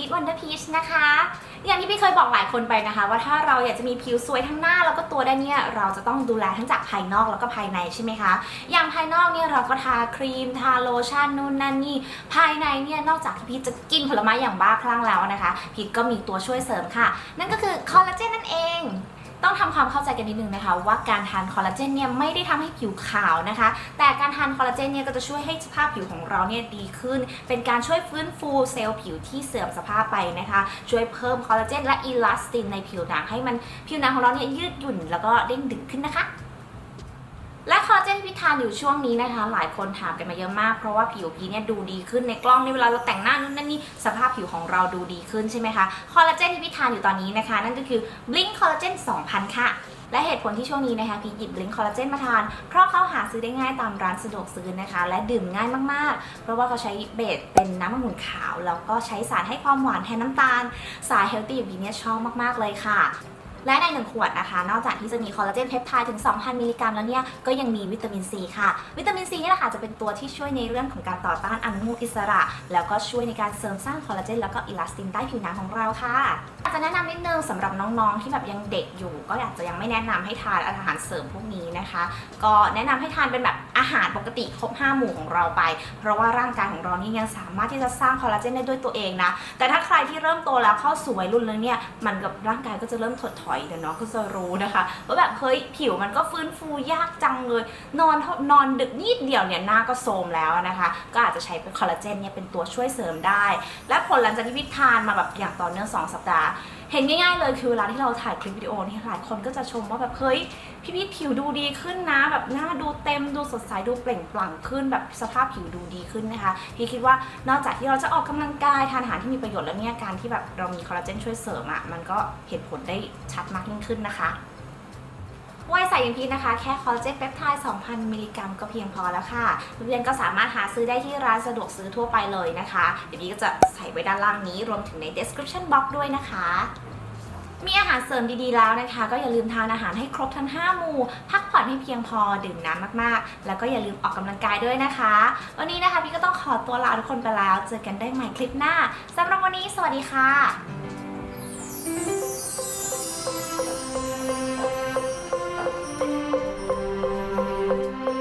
ีทวันเดอร์พีชนะคะ อย่างที่พี่เคยบอกหลายคนไปนะคะ ว่าถ้าเราอยากจะมีผิวสวยทั้งหน้าแล้วก็ตัวได้เนี่ยเราจะต้องดูแลทั้งจากภายนอกแล้วก็ภายในใช่ไหมคะ อย่างภายนอกเนี่ยเราก็ทาครีมทาโลชั่นนู่นนั่นนี่ ภายในเนี่ยนอกจากที่พีทจะกินผลไม้อย่างบ้าคลั่งแล้วนะคะ พีทก็มีตัวช่วยเสริมค่ะ นั่นก็คือคอลลาเจนนั่นเอง ต้องทำความเข้าใจกันนิดนึงนะคะ ว่าการทานคอลลาเจนเนี่ยไม่ได้ทำให้ผิวขาวนะคะ แต่การทานคอลลาเจนเนี่ยก็จะช่วยให้สภาพผิวของเราเนี่ยดีขึ้น เป็นการช่วยฟื้นฟูเซลล์ผิวที่เสื่อมสภาพไปนะคะ ช่วยเพิ่มคอลลาเจนและอีลาสตินในผิวหนังให้มันผิวหนังของเราเนี่ยยืดหยุ่นแล้วก็เด้งดึงขึ้นนะคะ คอลลาเจนที่พี่ทานอยู่ช่วงนี้นะคะ หลายคนถามกันมาเยอะมาก เพราะว่าผิวพีเนี่ยดูดีขึ้นในกล้องนี่เวลาเราแต่งหน้านู่นนั่นนี่สภาพผิวของเราดูดีขึ้นใช่ไหมคะคอลลาเจนที่พี่ทานอยู่ตอนนี้นะคะ นั่นก็คือ Blink Collagen 2000 ค่ะและเหตุผลที่ช่วงนี้นะคะพีหยิบ Blink Collagen มาทาน เพราะเขาหาซื้อได้ง่ายตามร้านสะดวกซื้อนะคะ และดื่มง่ายมากๆ เพราะว่าเขาใช้เบสเป็นน้ำมะม่วงขาว แล้วก็ใช้สารให้ความหวานแทนน้ำตาล สายเฮลตี้อย่างพีเนี่ยชอบมากๆเลยค่ะ และใน 1 ขวดนะคะ นอกจากที่จะมีคอลลาเจนเพปไทด์ถึง 2,000 มิลลิกรัมแล้วเนี่ย ก็ยังมีวิตามินซีค่ะ วิตามินซีนี่แหละค่ะจะเป็นตัวที่ช่วยในเรื่องของการต่อต้านอนุมูลอิสระ แล้วก็ช่วยในการเสริมสร้างคอลลาเจนแล้วก็อิลาสตินใต้ผิวหนังของเราค่ะอาจจะแนะนำนิดนึงสำหรับน้องๆที่แบบยังเด็กอยู่ ก็อาจจะยังไม่แนะนำให้ทานอาหารเสริมพวกนี้นะคะ ก็แนะนำให้ทานเป็นแบบอาหารปกติครบ5หมู่ของเราไป เพราะว่าร่างกายของเรานี่ยังสามารถที่จะสร้างคอลลาเจนได้ด้วยตัวเองนะแต่ถ้าใครที่เริ่มโตแล้วเข้าสู่วัยรุ่นแล้วเนี่ยมันกับร่างกายก็จะเริ่มถดถอยเดี๋ยวน้องก็จะรู้นะคะว่าแบบเฮ้ยผิวมันก็ฟื้นฟูยากจังเลย นอนนอนดึกนิดเดียวเนี่ยหน้าก็โทรมแล้วนะคะ ก็อาจจะใช้เป็นคอลลาเจนเนี่ยเป็นตัวช่วยเสริมได้ และผลหลังจากที่พิทานมาแบบอย่างต่อเนื่อง2สัปดาห์ เห็นง่าย ๆ เลยคือเวลาที่เราถ่ายคลิปวิดีโอนี่หลายคนก็จะชมว่าแบบเฮ้ยพี่พีทผิวดูดีขึ้นนะแบบหน้าดูเต็มดูสดใสดูเปล่งปลั่งขึ้นแบบสภาพผิวดูดีขึ้นนะคะพี่คิดว่านอกจากที่เราจะออกกำลังกายทานอาหารที่มีประโยชน์แล้วเนี่ยการที่แบบเรามีคอลลาเจนช่วยเสริมอะ่ะมันก็เห็นผลได้ชัดมากยิ่งขึ้นนะคะ วัยใส่ยังพีนะคะ แค่คอลลาเจนเปปไทด์2,000 มิลลิกรัมก็เพียงพอแล้วค่ะ เพื่อนๆก็สามารถหาซื้อได้ที่ร้านสะดวกซื้อทั่วไปเลยนะคะ เดี๋ยวพี่ก็จะใส่ไว้ด้านล่างนี้ รวมถึงใน description box ด้วยนะคะ มีอาหารเสริมดีๆแล้วนะคะ ก็อย่าลืมทานอาหารให้ครบทั้ง 5 หมู่ พักผ่อนให้เพียงพอ ดื่มน้ำมากๆ แล้วก็อย่าลืมออกกำลังกายด้วยนะคะ วันนี้นะคะพี่ก็ต้องขอตัวลาทุกคนไปแล้ว เจอกันได้ใหม่คลิปหน้าสำหรับวันนี้ สวัสดีค่ะ